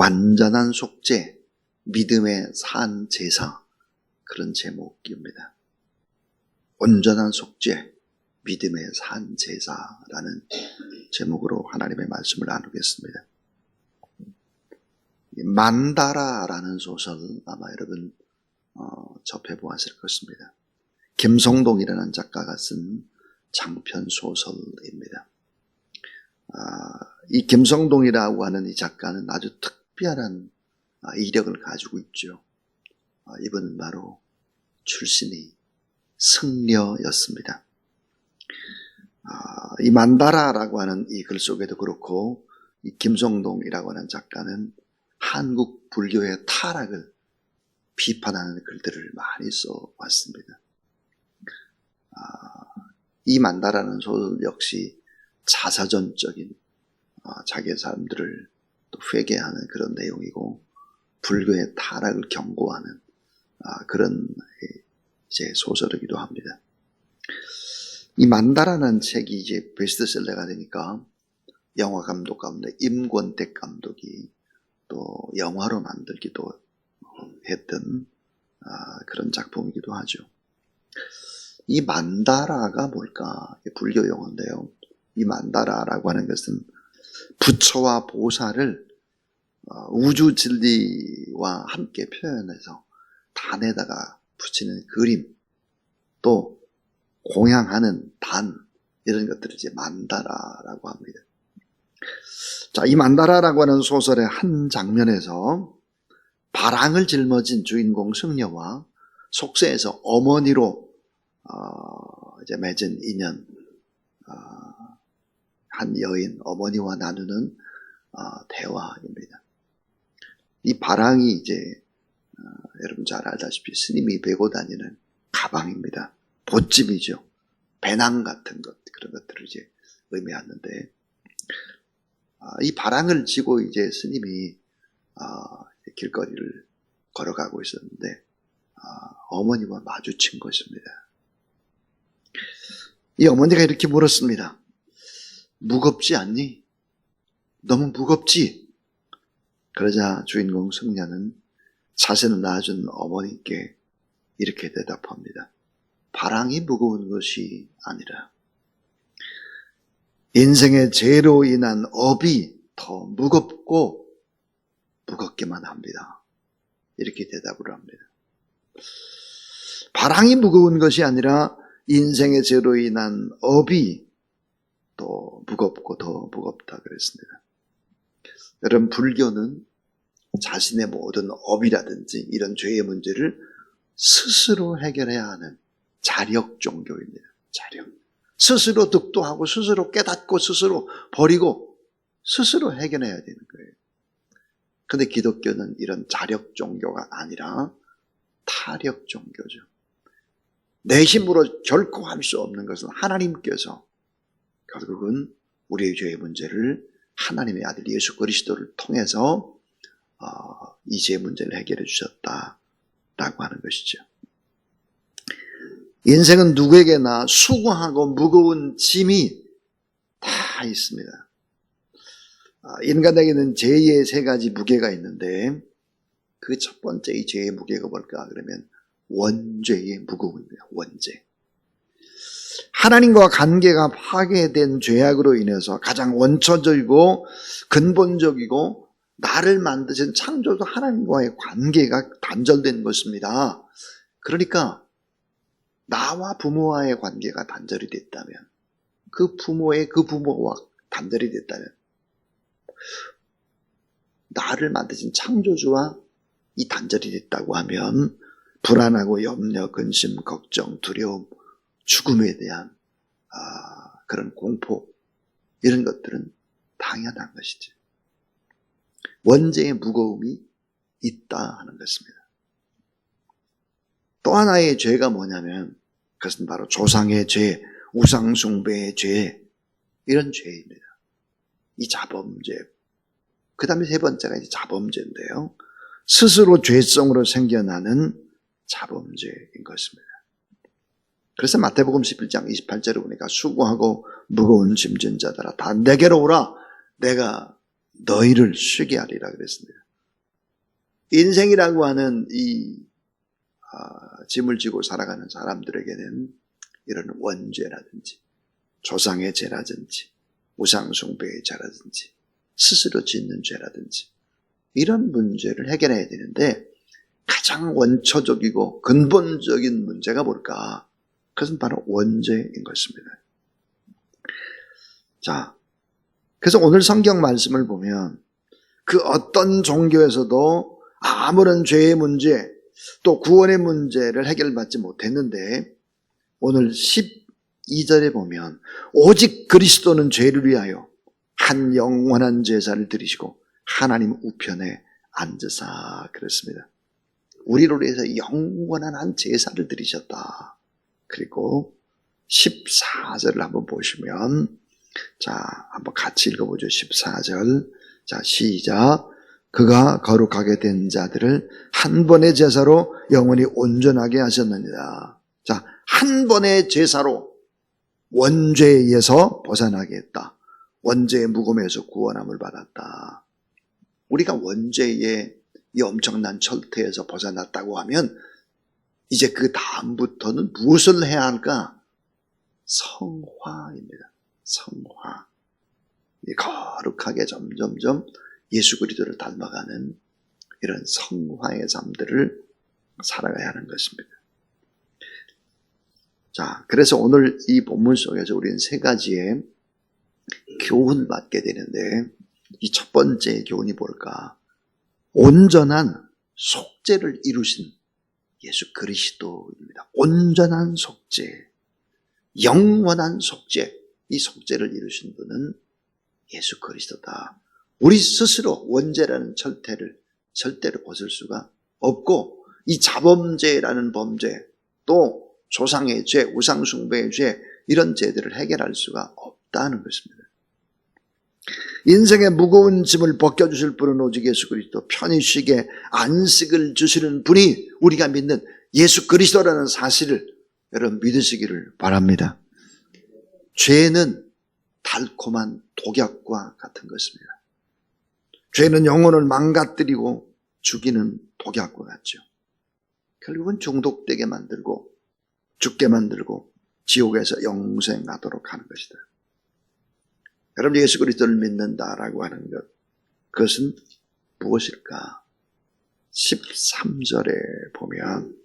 완전한 속죄, 믿음의 산 제사 그런 제목입니다. 온전한 속죄, 믿음의 산 제사라는 제목으로 하나님의 말씀을 나누겠습니다. 만다라라는 소설 아마 여러분 어, 접해보았을 것입니다. 김성동이라는 작가가 쓴 장편 소설입니다. 아, 이 김성동이라고 하는 이 작가는 아주 특 별한 아, 이력을 가지고 있죠. 아, 이분은 바로 출신이 승려였습니다. 아, 이 만다라라고 하는 이 글 속에도 그렇고 이 김성동이라고 하는 작가는 한국 불교의 타락을 비판하는 글들을 많이 써왔습니다. 아, 이 만다라는 소설 역시 자사전적인 아, 자기의 삶들을 또 회개하는 그런 내용이고 불교의 타락을 경고하는 아, 그런 이제 소설이기도 합니다. 이 만다라는 책이 이제 베스트셀러가 되니까 영화 감독 가운데 임권택 감독이 또 영화로 만들기도 했던 아, 그런 작품이기도 하죠. 이 만다라가 뭘까? 불교 용어인데요. 이 만다라라고 하는 것은 부처와 보살을 어, 우주 진리와 함께 표현해서 단에다가 붙이는 그림, 또 공양하는 단 이런 것들을 이제 만다라라고 합니다. 자, 이 만다라라고 하는 소설의 한 장면에서 바랑을 짊어진 주인공 승려와 속세에서 어머니로 어, 이제 맺은 인연, 어, 한 여인 어머니와 나누는 어, 대화입니다. 이 바랑이 이제 어, 여러분 잘 알다시피 스님이 베고 다니는 가방입니다. 보찜이죠. 배낭 같은 것 그런 것들을 이제 의미하는데 아, 이 바랑을 지고 이제 스님이 아, 길거리를 걸어가고 있었는데 아, 어머니와 마주친 것입니다. 이 어머니가 이렇게 물었습니다. 무겁지 않니? 너무 무겁지? 그러자 주인공 승려는 자신을 낳아준 어머니께 이렇게 대답합니다. 바람이 무거운 것이 아니라 인생의 죄로 인한 업이 더 무겁고 무겁게만 합니다. 이렇게 대답을 합니다. 바람이 무거운 것이 아니라 인생의 죄로 인한 업이 또 무겁고 더 무겁다 그랬습니다. 여러분 불교는 자신의 모든 업이라든지 이런 죄의 문제를 스스로 해결해야 하는 자력 종교입니다. 자력. 스스로 득도하고 스스로 깨닫고 스스로 버리고 스스로 해결해야 되는 거예요. 근데 기독교는 이런 자력 종교가 아니라 타력 종교죠. 내 힘으로 결코 할 수 없는 것은 하나님께서 결국은 우리의 죄의 문제를 하나님의 아들 예수 그리스도를 통해서 어, 이 죄의 문제를 해결해 주셨다라고 하는 것이죠. 인생은 누구에게나 수고하고 무거운 짐이 다 있습니다. 아, 인간에게는 죄의 세 가지 무게가 있는데 그 첫 번째 이 죄의 무게가 뭘까? 그러면 원죄의 무거움입니다. 원죄. 하나님과 관계가 파괴된 죄악으로 인해서 가장 원초적이고 근본적이고 나를 만드신 창조주 하나님과의 관계가 단절된 것입니다. 그러니까 나와 부모와의 관계가 단절이 됐다면 그 부모의 그 부모와 단절이 됐다면 나를 만드신 창조주와 이 단절이 됐다고 하면 불안하고 염려, 근심, 걱정, 두려움, 죽음에 대한 아, 그런 공포 이런 것들은 당연한 것이지. 원죄의 무거움이 있다 하는 것입니다. 또 하나의 죄가 뭐냐면 그것은 바로 조상의 죄, 우상숭배의 죄 이런 죄입니다. 이 자범죄. 그 다음에 세 번째가 이제 자범죄인데요. 스스로 죄성으로 생겨나는 자범죄인 것입니다. 그래서 마태복음 11장 28절에 보니까 수고하고 무거운 짐진 자들아 다 내게로 오라 내가 너희를 쉬게 하리라 그랬습니다. 인생이라고 하는 이 아, 짐을 지고 살아가는 사람들에게는 이런 원죄라든지 조상의 죄라든지 우상숭배의 죄라든지 스스로 짓는 죄라든지 이런 문제를 해결해야 되는데 가장 원초적이고 근본적인 문제가 뭘까? 그것은 바로 원죄인 것입니다. 자, 그래서 오늘 성경 말씀을 보면 그 어떤 종교에서도 아무런 죄의 문제 또 구원의 문제를 해결받지 못했는데 오늘 12절에 보면 오직 그리스도는 죄를 위하여 한 영원한 제사를 드리시고 하나님 우편에 앉으사 그랬습니다. 우리를 위해서 영원한 한 제사를 드리셨다. 그리고 14절을 한번 보시면 자, 한번 같이 읽어보죠. 14절. 자, 시작. 그가 거룩하게 된 자들을 한 번의 제사로 영원히 온전하게 하셨느니라. 자, 한 번의 제사로 원죄에 의해서 벗어나게 했다. 원죄의 무금에서 구원함을 받았다. 우리가 원죄의 이 엄청난 철퇴에서 벗어났다고 하면 이제 그 다음부터는 무엇을 해야 할까? 성화입니다. 성화. 이 거룩하게 점점점 예수 그리스도를 닮아가는 이런 성화의 삶들을 살아가야 하는 것입니다. 자, 그래서 오늘 이 본문 속에서 우리는 세 가지의 교훈을 받게 되는데 이 첫 번째 교훈이 뭘까? 온전한 속죄를 이루신 예수 그리스도입니다. 온전한 속죄, 영원한 속죄, 이 속죄를 이루신 분은 예수 그리스도다. 우리 스스로 원죄라는 철퇴를 절대로 벗을 수가 없고 이 자범죄라는 범죄 또 조상의 죄, 우상숭배의 죄 이런 죄들을 해결할 수가 없다는 것입니다. 인생의 무거운 짐을 벗겨주실 분은 오직 예수 그리스도 편히 쉬게 안식을 주시는 분이 우리가 믿는 예수 그리스도라는 사실을 여러분 믿으시기를 바랍니다. 죄는 달콤한 독약과 같은 것입니다. 죄는 영혼을 망가뜨리고 죽이는 독약과 같죠. 결국은 중독되게 만들고 죽게 만들고 지옥에서 영생하도록 하는 것이다. 여러분 예수 그리스도를 믿는다라고 하는 것 그것은 무엇일까? 13절에 보면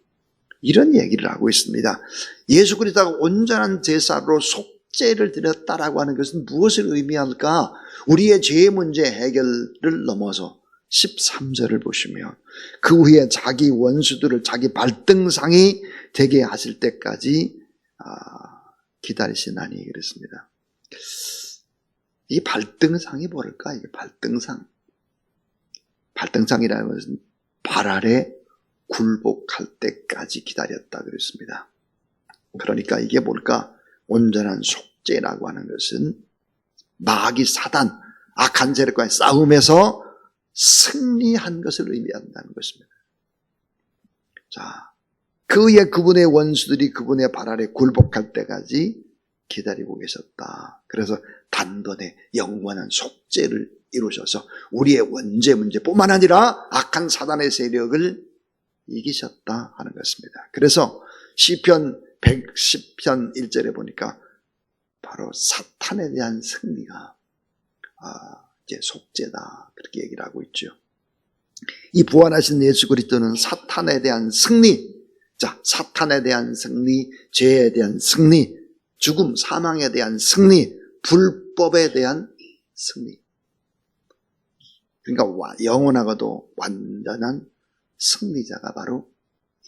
이런 얘기를 하고 있습니다. 예수 그리스도가 온전한 제사로 속 죄를 드렸다라고 하는 것은 무엇을 의미할까? 우리의 죄 문제 해결을 넘어서 13절을 보시면 그 후에 자기 원수들을 자기 발등상이 되게 하실 때까지 아, 기다리시나니 그랬습니다. 이 발등상이 뭘까? 이게 발등상. 발등상이라는 것은 발 아래 굴복할 때까지 기다렸다 그랬습니다. 그러니까 이게 뭘까? 온전한 속죄라고 하는 것은 마귀 사단, 악한 세력과의 싸움에서 승리한 것을 의미한다는 것입니다. 자, 그의 그분의 원수들이 그분의 발 아래 굴복할 때까지 기다리고 계셨다. 그래서 단번에 영원한 속죄를 이루셔서 우리의 원죄 문제뿐만 아니라 악한 사단의 세력을 이기셨다 하는 것입니다. 그래서 시편 110편 1절에 보니까 바로 사탄에 대한 승리가 아, 이제 속죄다 그렇게 얘기를 하고 있죠. 이 부활하신 예수 그리스도는 사탄에 대한 승리, 자 사탄에 대한 승리, 죄에 대한 승리, 죽음, 사망에 대한 승리, 불법에 대한 승리. 그러니까 영원하고도 완전한 승리자가 바로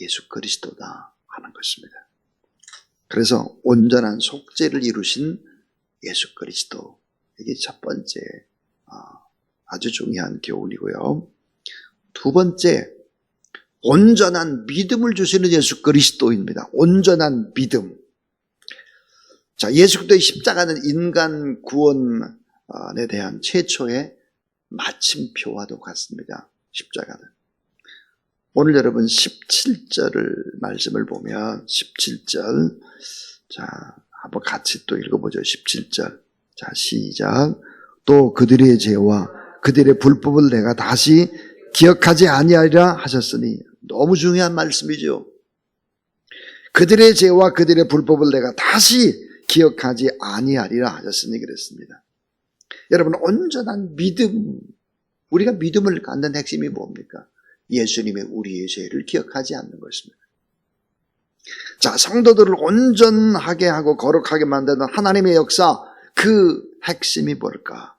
예수 그리스도다 하는 것입니다. 그래서 온전한 속죄를 이루신 예수 그리스도. 이게 첫 번째 아, 아주 중요한 교훈이고요. 두 번째, 온전한 믿음을 주시는 예수 그리스도입니다. 온전한 믿음. 자, 예수 그리스도의 십자가는 인간 구원에 대한 최초의 마침표와도 같습니다. 십자가는. 오늘 여러분 17절을 말씀을 보면 17절 자 한번 같이 또 읽어보죠. 17절 자 시작 또 그들의 죄와 그들의 불법을 내가 다시 기억하지 아니하리라 하셨으니 너무 중요한 말씀이죠. 그들의 죄와 그들의 불법을 내가 다시 기억하지 아니하리라 하셨으니 그랬습니다. 여러분 온전한 믿음 우리가 믿음을 갖는 핵심이 뭡니까? 예수님의 우리의 죄를 기억하지 않는 것입니다. 자, 성도들을 온전하게 하고 거룩하게 만드는 하나님의 역사 그 핵심이 뭘까?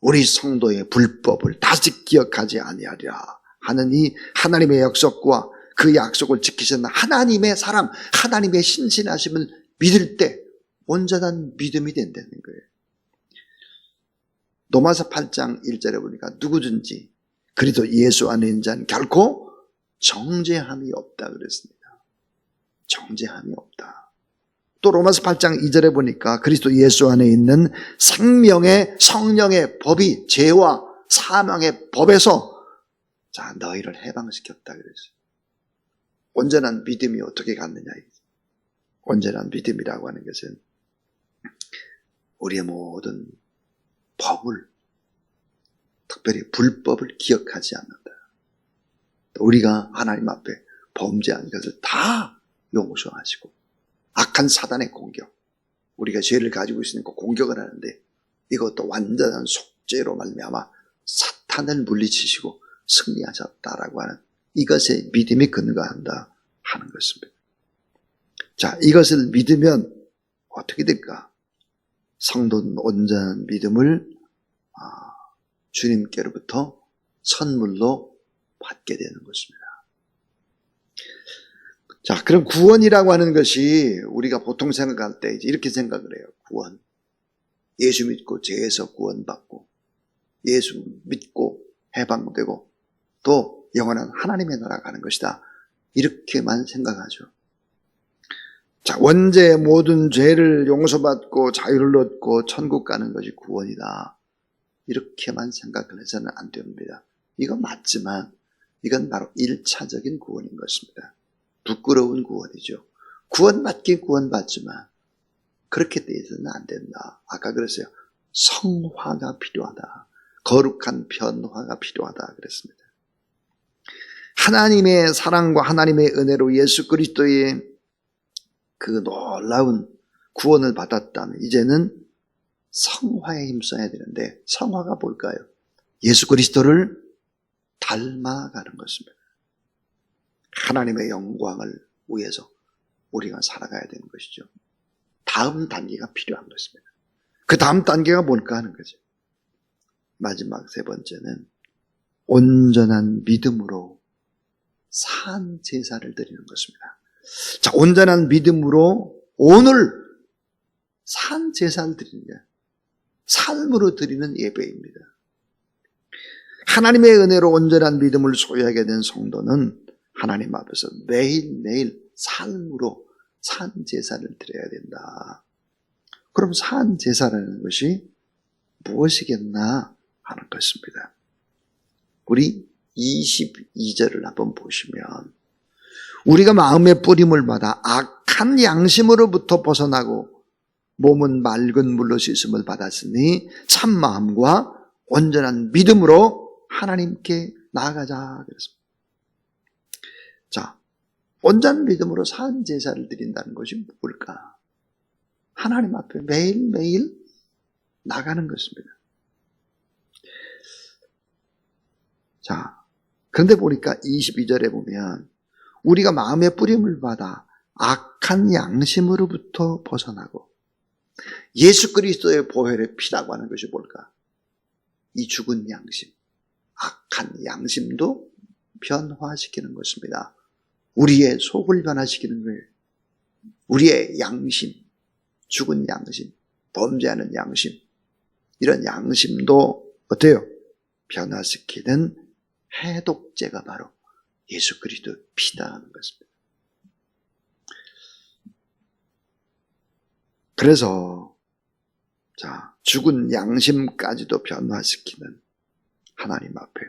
우리 성도의 불법을 다시 기억하지 아니하리라 하는 이 하나님의 약속과 그 약속을 지키시는 하나님의 사람, 하나님의 신신하심을 믿을 때 온전한 믿음이 된다는 거예요. 로마서 8장 1절에 보니까 누구든지 그리도 예수 안에 있는 자는 결코 정죄함이 없다 그랬습니다. 정죄함이 없다. 또 로마서 8장 2절에 보니까 그리스도 예수 안에 있는 생명의 성령의 법이 죄와 사망의 법에서 자 너희를 해방시켰다 그랬어요. 온전한 믿음이 어떻게 갖느냐. 온전한 믿음이라고 하는 것은 우리의 모든 법을 특별히 불법을 기억하지 않는다. 우리가 하나님 앞에 범죄한 것을 다 용서하시고 악한 사단의 공격 우리가 죄를 가지고 있으니까 공격을 하는데 이것도 완전한 속죄로 말미암아 사탄을 물리치시고 승리하셨다라고 하는 이것에 믿음이 근거한다 하는 것입니다. 자, 이것을 믿으면 어떻게 될까? 성도는 온전한 믿음을 아, 주님께로부터 선물로 받게 되는 것입니다. 자, 그럼 구원이라고 하는 것이 우리가 보통 생각할 때 이렇게 생각을 해요. 구원. 예수 믿고 죄에서 구원받고, 예수 믿고 해방되고, 또 영원한 하나님의 나라 가는 것이다. 이렇게만 생각하죠. 자, 원죄의 모든 죄를 용서받고 자유를 얻고 천국 가는 것이 구원이다. 이렇게만 생각을 해서는 안 됩니다. 이건 맞지만 이건 바로 1차적인 구원인 것입니다. 부끄러운 구원이죠. 구원 받긴 구원 받지만 그렇게 돼서는 안 된다. 아까 그랬어요. 성화가 필요하다. 거룩한 변화가 필요하다 그랬습니다. 하나님의 사랑과 하나님의 은혜로 예수 그리스도의 그 놀라운 구원을 받았다면 이제는 성화에 힘써야 되는데 성화가 뭘까요? 예수 그리스도를 닮아가는 것입니다. 하나님의 영광을 위해서 우리가 살아가야 되는 것이죠. 다음 단계가 필요한 것입니다. 그 다음 단계가 뭘까 하는 거죠. 마지막 세 번째는 온전한 믿음으로 산 제사를 드리는 것입니다. 자, 온전한 믿음으로 오늘 산 제사를 드리는 거예요. 삶으로 드리는 예배입니다. 하나님의 은혜로 온전한 믿음을 소유하게 된 성도는 하나님 앞에서 매일매일 삶으로 산 제사를 드려야 된다. 그럼 산 제사라는 것이 무엇이겠나 하는 것입니다. 우리 22절을 한번 보시면 우리가 마음의 뿌림을 받아 악한 양심으로부터 벗어나고 몸은 맑은 물로 씻음을 받았으니 참 마음과 온전한 믿음으로 하나님께 나아가자 그랬습니다. 자, 온전한 믿음으로 산 제사를 드린다는 것이 뭘까? 하나님 앞에 매일매일 나가는 것입니다. 자, 그런데 보니까 22절에 보면 우리가 마음의 뿌림을 받아 악한 양심으로부터 벗어나고 예수 그리스도의 보혈의 피라고 하는 것이 뭘까? 이 죽은 양심, 악한 양심도 변화시키는 것입니다. 우리의 속을 변화시키는 거예요. 우리의 양심, 죽은 양심, 범죄하는 양심, 이런 양심도 어때요? 변화시키는 해독제가 바로 예수 그리스도 피다 하는 것입니다. 그래서 자 죽은 양심까지도 변화시키는 하나님 앞에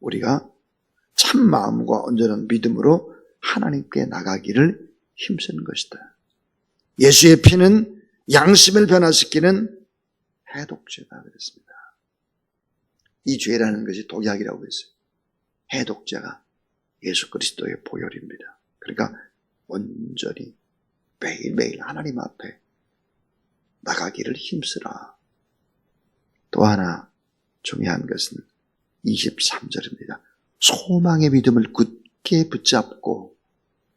우리가 참 마음과 온전한 믿음으로 하나님께 나가기를 힘쓰는 것이다. 예수의 피는 양심을 변화시키는 해독제다 그랬습니다. 이 죄라는 것이 독약이라고 했어요. 해독제가 예수 그리스도의 보혈입니다. 그러니까 온전히 매일매일 하나님 앞에 나가기를 힘쓰라. 또 하나 중요한 것은 23절입니다. 소망의 믿음을 굳게 붙잡고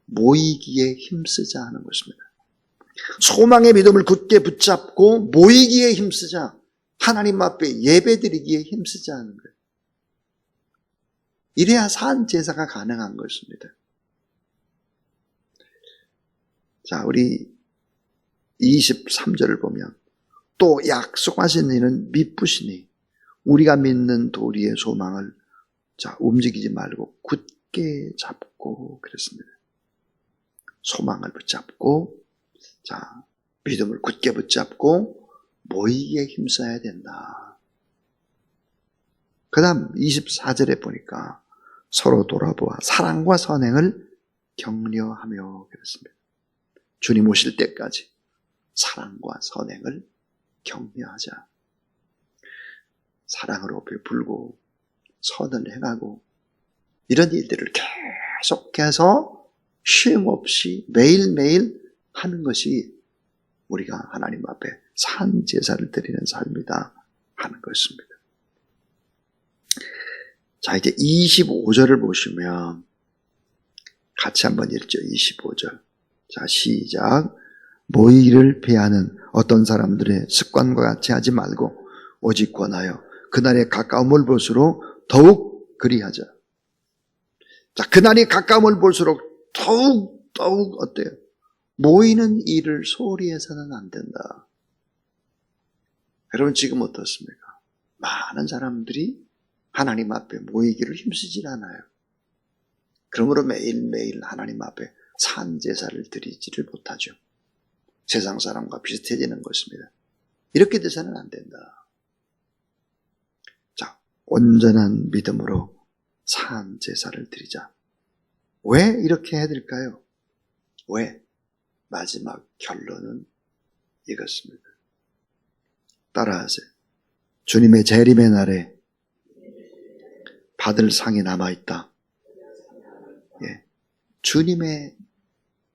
모이기에 힘쓰자 하는 것입니다. 소망의 믿음을 굳게 붙잡고 모이기에 힘쓰자. 하나님 앞에 예배드리기에 힘쓰자 하는 거예요. 이래야 산 제사가 가능한 것입니다. 자, 우리 23절을 보면 또 약속하신 이는 미쁘시니 우리가 믿는 도리의 소망을 자, 움직이지 말고 굳게 잡고 그랬습니다. 소망을 붙잡고 자, 믿음을 굳게 붙잡고 모이기에 힘써야 된다. 그 다음 24절에 보니까 서로 돌아보아 사랑과 선행을 격려하며 그랬습니다. 주님 오실 때까지 사랑과 선행을 격려하자. 사랑으로 베풀고 선을 행하고 이런 일들을 계속해서 쉼 없이 매일매일 하는 것이 우리가 하나님 앞에 산 제사를 드리는 삶이다 하는 것입니다. 자, 이제 25절을 보시면 같이 한번 읽죠. 25절. 자, 시작. 모이를 피하는 어떤 사람들의 습관과 같이 하지 말고 오직 권하여 그날의 가까움을 볼수록 더욱 그리하자. 자, 그날이 가까움을 볼수록 더욱 더욱 어때요? 모이는 일을 소홀히 해서는 안 된다. 여러분 지금 어떻습니까? 많은 사람들이 하나님 앞에 모이기를 힘쓰질 않아요. 그러므로 매일매일 하나님 앞에 산 제사를 드리지를 못하죠. 세상 사람과 비슷해지는 것입니다. 이렇게 돼서는 안 된다. 자, 온전한 믿음으로 산 제사를 드리자. 왜 이렇게 해야 될까요? 왜? 마지막 결론은 이것입니다. 따라하세요. 주님의 재림의 날에 받을 상이 남아있다. 예. 주님의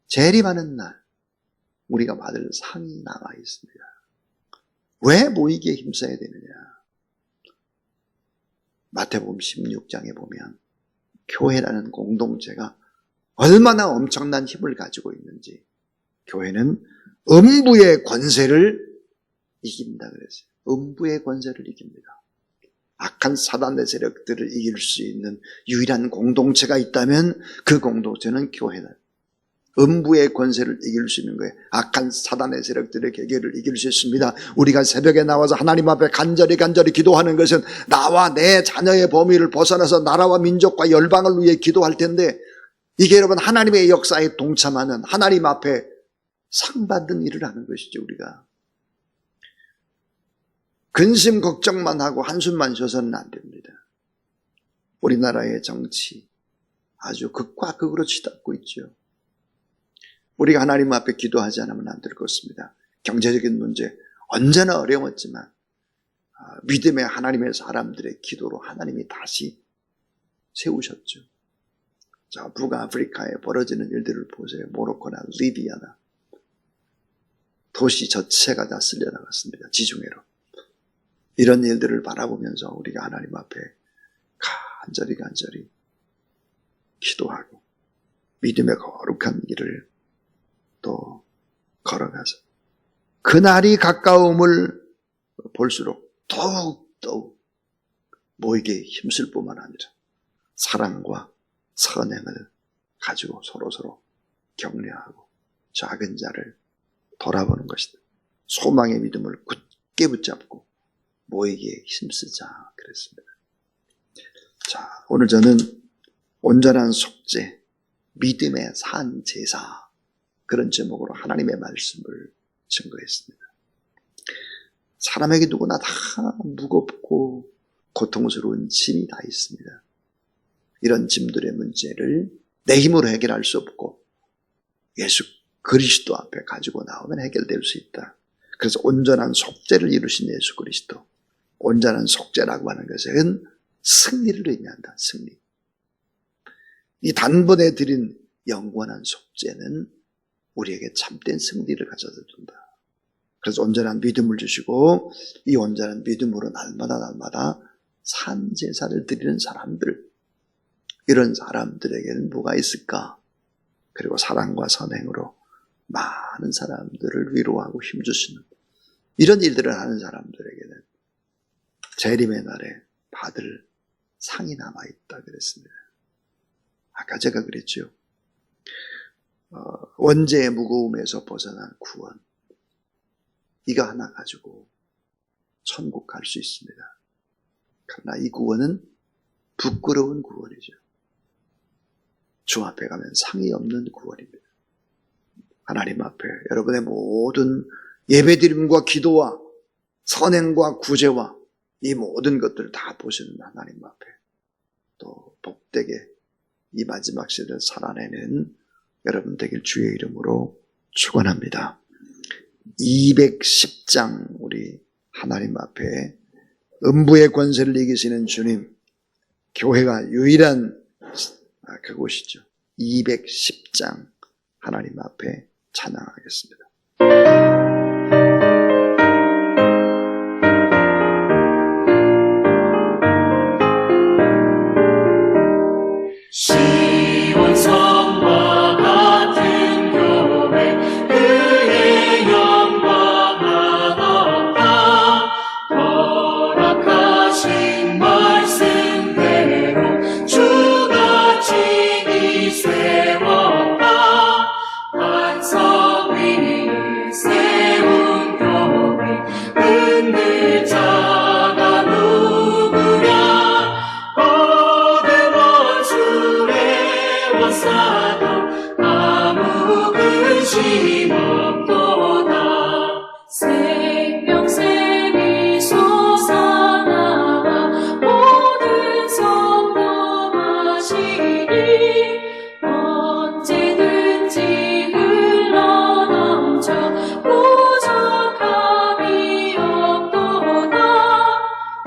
재림하는 날, 우리가 받을 상이 남아 있습니다. 왜 모이기에 힘써야 되느냐? 마태복음 16장에 보면 교회라는 공동체가 얼마나 엄청난 힘을 가지고 있는지 교회는 음부의 권세를 이긴다 그랬어요. 음부의 권세를 이깁니다. 악한 사단의 세력들을 이길 수 있는 유일한 공동체가 있다면 그 공동체는 교회다. 음부의 권세를 이길 수 있는 거예요. 악한 사단의 세력들의 계계를 이길 수 있습니다. 우리가 새벽에 나와서 하나님 앞에 간절히 간절히 기도하는 것은 나와 내 자녀의 범위를 벗어나서 나라와 민족과 열방을 위해 기도할 텐데 이게 여러분 하나님의 역사에 동참하는 하나님 앞에 상 받는 일을 하는 것이죠, 우리가. 근심 걱정만 하고 한숨만 쉬어서는 안 됩니다. 우리나라의 정치 아주 극과 극으로 치닫고 있죠. 우리가 하나님 앞에 기도하지 않으면 안 될 것입니다. 경제적인 문제 언제나 어려웠지만 아, 믿음의 하나님의 사람들의 기도로 하나님이 다시 세우셨죠. 자, 북아프리카에 벌어지는 일들을 보세요. 모로코나 리비아나 도시 전체가 다 쓸려나갔습니다. 지중해로. 이런 일들을 바라보면서 우리가 하나님 앞에 간절히 간절히 기도하고 믿음의 거룩한 길을 또 걸어가서 그날이 가까움을 볼수록 더욱 더욱 모이게 힘쓸 뿐만 아니라 사랑과 선행을 가지고 서로서로 격려하고 작은 자를 돌아보는 것이다. 소망의 믿음을 굳게 붙잡고 모이기에 힘쓰자 그랬습니다. 자, 오늘 저는 온전한 속죄, 믿음의 산 제사 그런 제목으로 하나님의 말씀을 증거했습니다. 사람에게 누구나 다 무겁고 고통스러운 짐이 다 있습니다. 이런 짐들의 문제를 내 힘으로 해결할 수 없고 예수 그리스도 앞에 가지고 나오면 해결될 수 있다. 그래서 온전한 속죄를 이루신 예수 그리스도. 온전한 속죄라고 하는 것은 승리를 의미한다. 승리. 이 단번에 드린 영원한 속죄는 우리에게 참된 승리를 가져다 준다. 그래서 온전한 믿음을 주시고 이 온전한 믿음으로 날마다 날마다 산 제사를 드리는 사람들 이런 사람들에게는 뭐가 있을까? 그리고 사랑과 선행으로 많은 사람들을 위로하고 힘주시는 이런 일들을 하는 사람들에게는 재림의 날에 받을 상이 남아 있다 그랬습니다. 아까 제가 그랬죠. 어, 원죄의 무거움에서 벗어난 구원. 이거 하나 가지고 천국 갈 수 있습니다. 그러나 이 구원은 부끄러운 구원이죠. 주 앞에 가면 상이 없는 구원입니다. 하나님 앞에 여러분의 모든 예배드림과 기도와 선행과 구제와 이 모든 것들을 다 보시는 하나님 앞에 또 복되게 이 마지막 시대를 살아내는 여러분 되길 주의 이름으로 축원합니다. 210장 우리 하나님 앞에 음부의 권세를 이기시는 주님 교회가 유일한 아, 그곳이죠. 210장 하나님 앞에 찬양하겠습니다.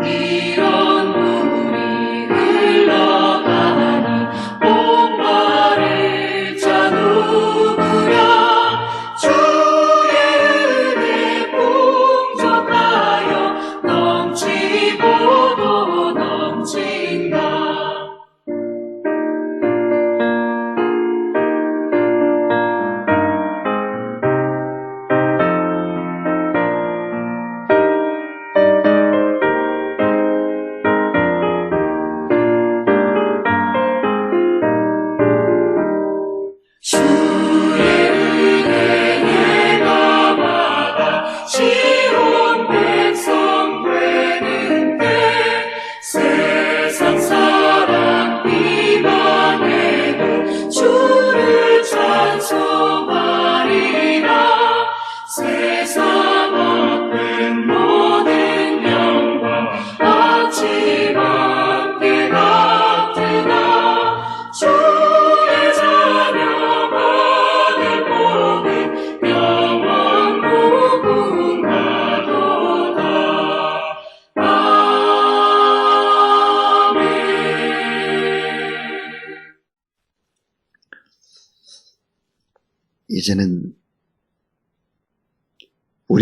이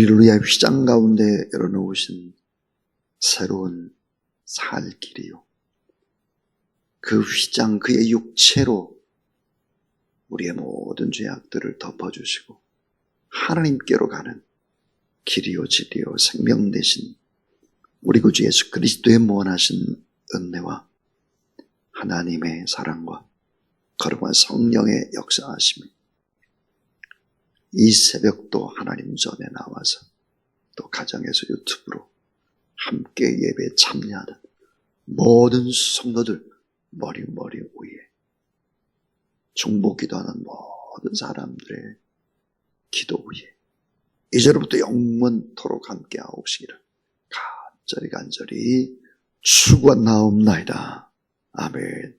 우리를 위하여 휘장 가운데 열어놓으신 새로운 살 길이요. 그 휘장, 그의 육체로 우리의 모든 죄악들을 덮어주시고 하나님께로 가는 길이요, 진리요, 생명 대신 우리 구주 예수 그리스도의 무한하신 은혜와 하나님의 사랑과 거룩한 성령의 역사하심이 이 새벽도 하나님 전에 나와서 또 가정에서 유튜브로 함께 예배에 참여하는 모든 성도들 머리 머리 위에 중보 기도하는 모든 사람들의 기도 위에 이제로부터 영원토록 함께 하옵시기를 간절히 간절히 축원나옵나이다. 아멘.